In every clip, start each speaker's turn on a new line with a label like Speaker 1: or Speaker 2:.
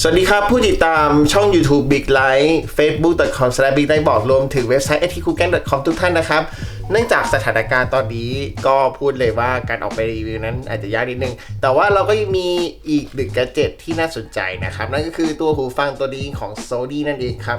Speaker 1: สวัสดีครับ ผู้ติดตามช่อง YouTube Big Light Facebook.com s l a s h Big Light บอกรวมถึงเว็บไซต์ itcoogan.com ทุกท่านนะครับ เนื่องจากสถานการณ์ตอนนี้ก็พูดเลยว่าการออกไปรีวิวนั้นอาจจะยากนิดนึง แต่ว่าเราก็ยังมีอีกหนึ่งแกดเจิตที่น่าสนใจนะครับ นั่นก็คือตัวหูฟังตัวนี้ของ Sony นั่นเองครับ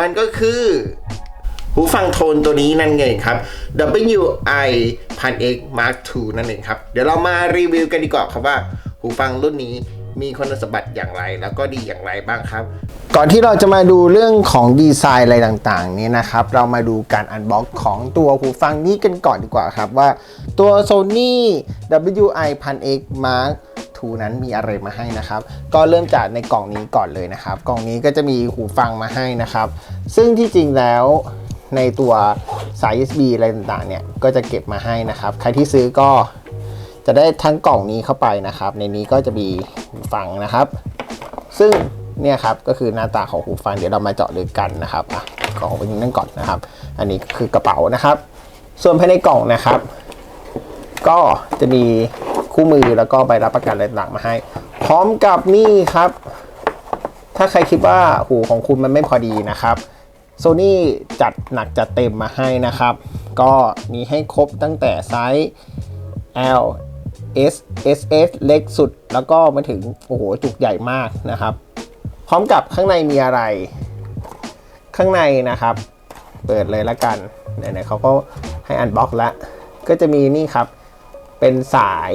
Speaker 1: มันก็คือหูฟังโทนตัวนี้นั่นเองครับ WI 1000X Mark II นั่นเองครับ เดี๋ยวเรามารีวิวกันดีกว่าครับว่าหูฟังรุ่นนี้ มีคุณสมบัติอย่างไร แล้วก็ดีอย่างไรบ้างครับ ก่อนที่เราจะมาดูเรื่องของดีไซน์อะไรต่างๆนี้นะครับ เรามาดูการอันบ็อกของตัวหูฟังนี้กันก่อนดีกว่าครับว่าตัว Sony WI 1000X Mark II นั้นมีอะไรมาให้นะครับ ก็เริ่มจากในกล่องนี้ก่อนเลยนะครับ กล่องนี้ก็จะมีหูฟังมาให้นะครับ ซึ่งที่จริงแล้วในตัวสาย USB อะไรต่างๆเนี่ย ก็จะเก็บมาให้นะครับ ใครที่ซื้อก็ จะได้ทั้งกล่องนี้เข้าไปนะครับ ในนี้ก็จะมีหูฟังนะครับ ซึ่งเนี่ยครับก็คือหน้าตาของหูฟังเดี๋ยวเรามาเจาะลึกกันนะครับอะกล่องเป็นนั่นก่อนนะครับ อันนี้คือกระเป๋านะครับ ส่วนภายในกล่องนะครับ ก็จะมีคู่มือแล้วก็ใบรับประกันอะไรต่างๆมาให้ พร้อมกับนี่ครับ ถ้าใครคิดว่าหูของคุณมันไม่พอดีนะครับโซนี่จัดหนักจัดเต็มมาให้นะครับ ก็มีให้ครบตั้งแต่ไซส์ L S S S เล็กสุด แล้วก็มาถึง โอ้โห จุกใหญ่มากนะครับ พร้อมกับข้างในมีอะไร ข้างในนะครับ เปิดเลยละกันไหนๆเขาก็ให้อันบ็อกแล้วก็จะมีนี่ครับ เป็นสาย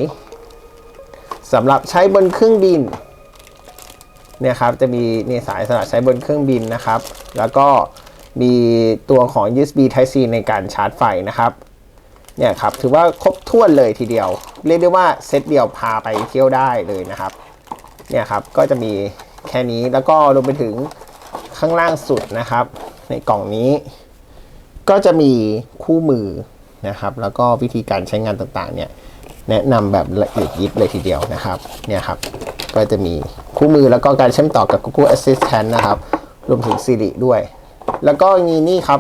Speaker 1: สำหรับใช้บนเครื่องบินเนี่ยครับจะมีนี่สายสำหรับใช้บนเครื่องบินนะครับ แล้วก็มีตัวของ USB Type C ในการชาร์จไฟนะครับ เนี่ยครับถือว่าครบถ้วนเลยทีเดียว เรียกได้ว่าเซตเดียวพาไปเที่ยวได้เลยนะครับเนี่ยครับก็จะมีแค่นี้แล้วก็รวมไปถึงข้างล่างสุดนะครับ ในกล่องนี้ ก็จะมีคู่มือนะครับ แล้วก็วิธีการใช้งานต่างๆเนี่ยแนะนำแบบละเอียดยิบเลยทีเดียวนะครับเนี่ยครับก็จะมีคู่มือแล้วก็การเชื่อมต่อกับ Google Assistant นะครับ รวมถึง Siri ด้วย แล้วก็มีนี่ครับ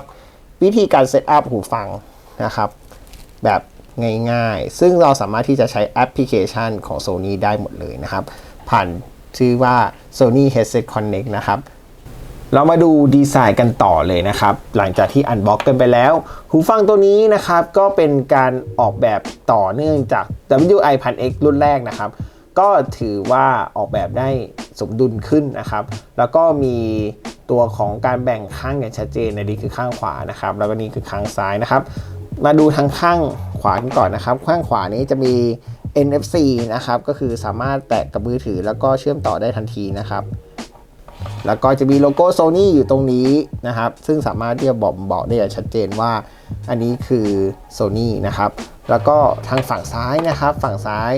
Speaker 1: วิธีการเซตอัพหูฟังนะครับ แบบง่ายๆ ซึ่งเราสามารถที่จะใช้แอปพลิเคชันของ Sony ได้หมดเลยนะครับ ผ่านชื่อว่า Sony Headset Connect นะครับ เรามาดูดีไซน์กันต่อเลยนะครับ หลังจากที่อันบ็อกกันไปแล้ว หูฟังตัวนี้นะครับ ก็เป็นการออกแบบต่อเนื่องจาก WI 1000X รุ่นแรกนะครับ ก็ถือว่าออกแบบได้สมดุลขึ้นนะครับ แล้วก็มีตัวของการแบ่งข้างอย่างชัดเจนในนี้คือข้างขวานะครับ แล้วก็นี่คือข้างซ้ายนะครับ มาดูทางข้างขวากันก่อนนะครับ ข้างขวานี้จะมี NFC นะครับ ก็คือสามารถแตะกับมือถือแล้วก็เชื่อมต่อได้ทันทีนะครับ แล้วก็จะมีโลโก้ Sony อยู่ตรงนี้นะครับ ซึ่งสามารถที่จะบอกบอกได้อย่างชัดเจนว่า อันนี้คือ Sony นะครับ แล้วก็ทางฝั่งซ้ายนะครับ ฝั่งซ้าย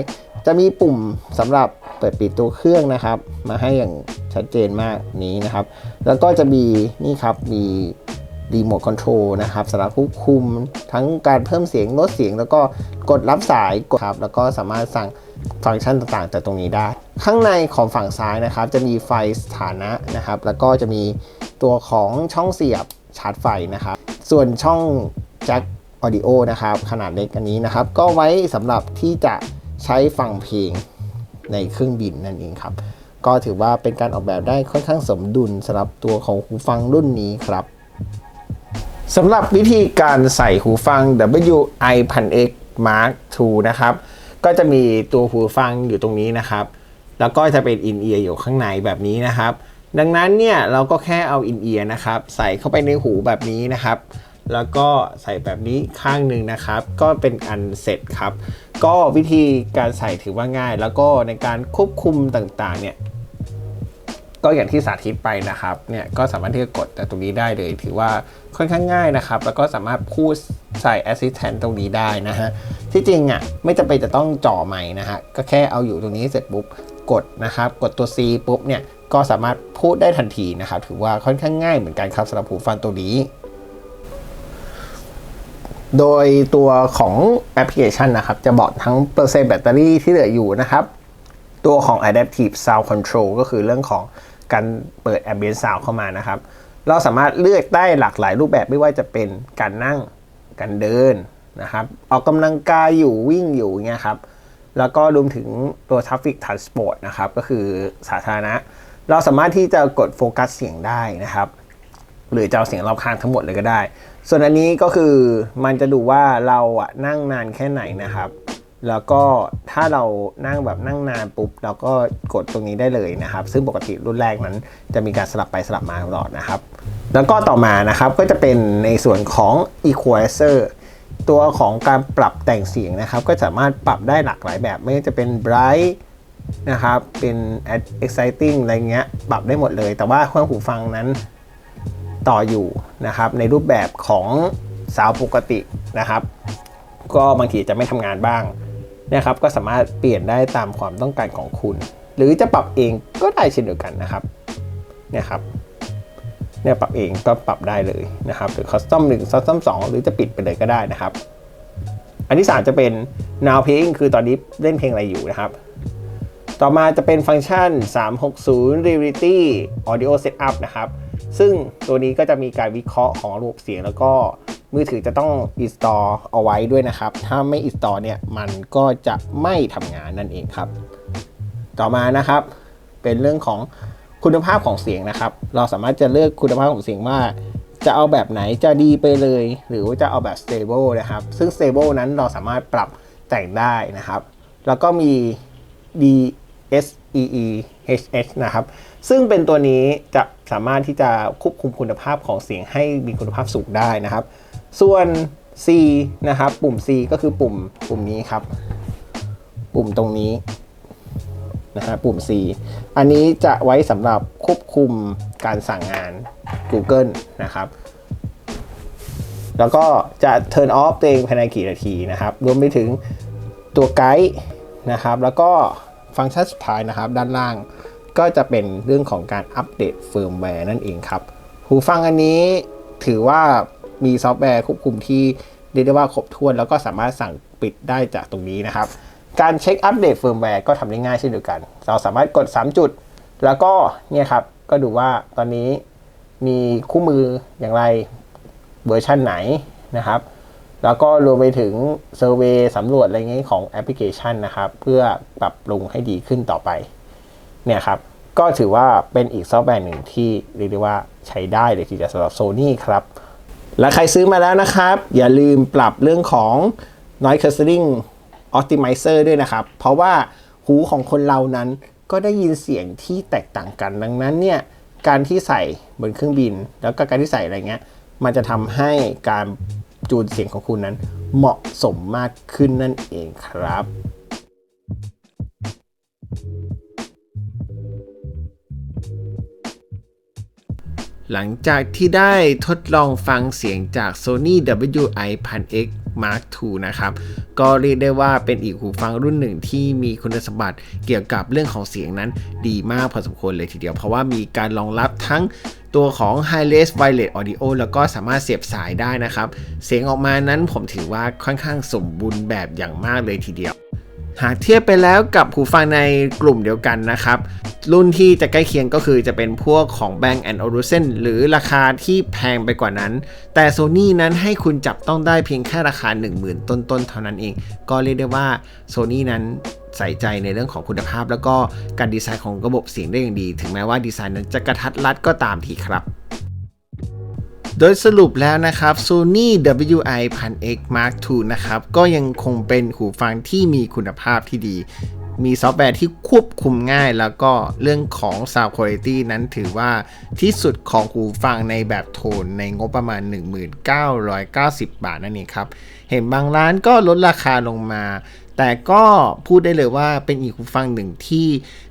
Speaker 1: จะมีปุ่มสำหรับเปิดปิดตัวเครื่องนะครับ มาให้อย่างชัดเจนมากนี้นะครับ แล้วก็จะมีนี่ครับมี รีโมทคอนโทรลนะครับสำหรับควบคุมทั้งการเพิ่มเสียงลดเสียง แล้วก็กดรับสายกดครับแล้วก็สามารถสั่งฟังก์ชันต่างๆ จากตรงนี้ได้ ข้างในของฝั่งซ้ายนะครับ จะมีไฟสถานะนะครับ แล้วก็จะมีตัวของช่องเสียบชาร์จไฟนะครับ ส่วนช่องแจ็คออดิโอนะครับ ขนาดเล็กอันนี้นะครับ ก็ไว้สำหรับที่จะใช้ฟังเพลงในเครื่องบินนั่นเองครับ ก็ถือว่าเป็นการออกแบบได้ค่อนข้างสมดุลสำหรับตัวของหูฟังรุ่นนี้ครับ สำหรับวิธีการใส่หูฟัง WI 1000X Mark II นะครับ ก็จะมีตัวหูฟังอยู่ตรงนี้นะครับ แล้วก็จะเป็นอินเอียร์อยู่ข้างในแบบนี้นะครับ ดังนั้นเนี่ยเราก็แค่เอาอินเอียร์นะครับ ใส่เข้าไปในหูแบบนี้นะครับ แล้วก็ใส่แบบนี้ข้างหนึ่งนะครับ ก็เป็นอันเสร็จครับ ก็วิธีการใส่ถือว่าง่าย แล้วก็ในการควบคุมต่างๆเนี่ย ก็อย่างที่สาธิตไปนะครับเนี่ยก็สามารถที่จะกดแต่ตรงนี้ได้เลย ถือว่าค่อนข้างง่ายนะครับ แล้วก็สามารถพูดใส่ Assistant ตรงนี้ได้นะฮะที่จริงอะไม่จำเป็นจะต้องจ่อใหม่นะฮะก็แค่เอาอยู่ตรงนี้เสร็จปุ๊บกดนะครับกดตัว C ปุ๊บเนี่ยก็สามารถพูดได้ทันทีนะครับถือว่าค่อนข้างง่ายเหมือนกันครับสำหรับหูฟังตัวนี้โดยตัวของแอปพลิเคชันนะครับ จะบอกทั้งเปอร์เซ็นต์แบตเตอรี่ที่เหลืออยู่นะครับ ตัวของ Adaptive Sound Control ก็คือเรื่องของ การเปิด Ambient Sound เข้ามานะครับ เราสามารถเลือกได้หลากหลายรูปแบบไม่ว่าจะเป็นการนั่ง การเดินนะครับ ออกกำลังกายอยู่วิ่งอยู่เงี้ยครับ แล้วก็รวมถึงตัว Traffic Transport นะครับ ก็คือสาธารณะ
Speaker 2: เราสามารถที่จะกดโฟกัสเสียงได้นะครับ หรือจะเอาเสียงรอบข้างทั้งหมดเลยก็ได้ ส่วนอันนี้ก็คือมันจะดูว่าเราอะนั่งนานแค่ไหนนะครับ แล้วก็ถ้าเรานั่งแบบนั่งนานปุ๊บ เราก็กดตรงนี้ได้เลยนะครับ ซึ่งปกติรุ่นแรกนั้นจะมีการสลับไปสลับมาตลอดนะครับ แล้วก็ต่อมานะครับก็จะเป็นในส่วนของ equalizer ตัวของการปรับแต่งเสียงนะครับ ก็สามารถปรับได้หลากหลายแบบ ไม่ว่าจะเป็น bright นะครับ เป็น exciting อะไรเงี้ย ปรับได้หมดเลย แต่ว่าเครื่องหูฟังนั้นต่ออยู่นะครับ ในรูปแบบของสาวปกตินะครับ ก็บางทีจะไม่ทำงานบ้าง นะครับก็สามารถเปลี่ยนได้ตามความต้องการของคุณ หรือจะปรับเองก็ได้เช่นเดียวกันนะครับเนี่ยครับเนี่ยปรับเองก็ปรับได้เลยนะครับหรือ custom 1 custom 2 หรือจะปิดไปเลยก็ได้นะครับ อันที่ 3 จะเป็น now playing คือตอนนี้เล่นเพลงอะไรอยู่นะครับ ต่อมาจะเป็นฟังก์ชัน 360 reality audio setup นะครับ ซึ่งตัวนี้ก็จะมีการวิเคราะห์ของระบบเสียงแล้วก็ มือถือจะต้อง install เอาไว้ด้วยนะครับ ถ้าไม่ install เนี่ยมันก็จะไม่ทำงานนั่นเองครับ ต่อมานะครับ เป็นเรื่องของคุณภาพของเสียงนะครับ เราสามารถจะเลือกคุณภาพของเสียงว่าจะเอาแบบไหนจะดีไปเลย หรือว่าจะเอาแบบ stable นะครับ ซึ่ง stable นั้นเราสามารถปรับแต่งได้นะครับ แล้วก็มี DSEE HS นะครับ ซึ่งเป็นตัวนี้จะสามารถที่จะควบคุมคุณภาพของเสียงให้มีคุณภาพสูงได้นะครับ ส่วน C นะครับ ปุ่ม C ก็คือปุ่มปุ่มนี้ครับ ปุ่มตรงนี้นะฮะปุ่ม C อันนี้จะไว้สำหรับควบคุมการสั่งงาน Google นะครับ แล้วก็จะ turn off ตัวเองภายในกี่นาทีนะครับ รวมไปถึงตัวไกด์นะครับ แล้วก็ฟังก์ชันสุดท้ายนะครับ ด้านล่างก็จะเป็นเรื่องของการอัปเดตเฟิร์มแวร์นั่นเองครับ หูฟังอันนี้ถือว่า มีซอฟต์แวร์ควบคุมที่เรียกได้ว่าครบถ้วน แล้วก็สามารถสั่งปิดได้จากตรงนี้นะครับ การเช็คอัปเดตเฟิร์มแวร์ก็ทำได้ง่ายเช่นเดียวกัน เราสามารถกด 3 จุด แล้วก็เนี่ยครับ ก็ดูว่าตอนนี้มีคู่มืออย่างไรเวอร์ชันไหนนะครับ แล้วก็รวมไปถึงเซอร์เวยสำรวจอะไรเงี้ยของแอปพลิเคชันนะครับ เพื่อปรับปรุงให้ดีขึ้นต่อไป เนี่ยครับ ก็ถือว่าเป็นอีกซอฟต์แวร์หนึ่งที่เรียกได้ว่าใช้ได้เลยทีเดียวสำหรับ Sony ครับ และใครซื้อมาแล้วนะครับ อย่าลืมปรับเรื่องของ noise cancelling optimizer ด้วยนะครับ เพราะว่าหูของคนเรานั้นก็ได้ยินเสียงที่แตกต่างกัน ดังนั้นเนี่ยการที่ใส่บนเครื่องบิน แล้วก็การที่ใส่อะไรเงี้ย มันจะทำให้การจูนเสียงของคุณนั้น เหมาะสมมากขึ้นนั่นเองครับ
Speaker 1: หลังจากที่ได้ทดลองฟังเสียงจาก Sony WI 1000X Mark II นะครับ ก็เรียกได้ว่าเป็นอีกหูฟังรุ่นหนึ่งที่มีคุณสมบัติเกี่ยวกับเรื่องของเสียงนั้นดีมากพอสมควรเลยทีเดียว เพราะว่ามีการรองรับทั้งตัวของ Wireless Wireless Audio แล้วก็สามารถเสียบสายได้นะครับ เสียงออกมานั้นผมถือว่าค่อนข้างสมบูรณ์แบบอย่างมากเลยทีเดียว หากเทียบไปแล้วกับหูฟังในกลุ่มเดียวกันนะครับ รุ่นที่จะใกล้เคียงก็คือจะเป็นพวกของ Bang Olufsen หรือราคาที่แพงไปกว่านั้น แต่ Sony นั้นให้คุณจับต้องได้เพียงแค่ราคา 10,000 ต้นๆ เท่านั้นเอง ก็เรียกได้ว่า Sony นั้นใส่ใจในเรื่องของคุณภาพ แล้วก็การดีไซน์ของระบบเสียงได้อย่างดี ถึงแม้ว่าดีไซน์นั้นจะกระทัดรัดก็ตามทีครับ โดยสรุปแล้วนะครับ Sony WI 1000X Mark II นะครับ ก็ยังคงเป็นหูฟังที่มีคุณภาพที่ดี มีซอฟต์แวร์ที่ควบคุมง่าย แล้วก็เรื่องของ Sound Quality นั้นถือว่าที่สุดของหูฟังในแบบโทนในงบประมาณ 1990 บาทนั่นเองครับ เห็นบางร้านก็ลดราคาลงมา แต่ก็พูดได้เลยว่าเป็นอีกหูฟังหนึ่งที่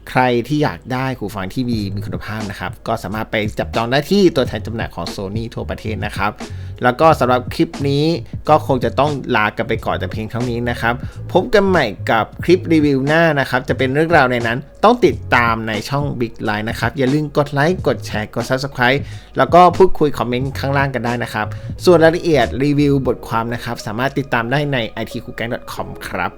Speaker 1: ใครที่อยากได้หูฟังที่มีมีคุณภาพนะครับ ก็สามารถไปจับจองได้ที่ตัวแทนจำหน่ายของ Sony ทั่วประเทศนะครับ แล้วก็สำหรับคลิปนี้ก็คงจะต้องลากันไปก่อนแต่เพียงเท่านี้นะครับ พบกันใหม่กับคลิปรีวิวหน้านะครับ จะเป็นเรื่องราวในนั้นต้องติดตามในช่อง Big Line นะครับ อย่าลืมกดไลค์กดแชร์กด Subscribe แล้วก็พูดคุยคอมเมนต์ข้างล่างกันได้นะครับ ส่วนรายละเอียดรีวิวบทความนะครับ สามารถติดตามได้ใน itcookgang.com ครับ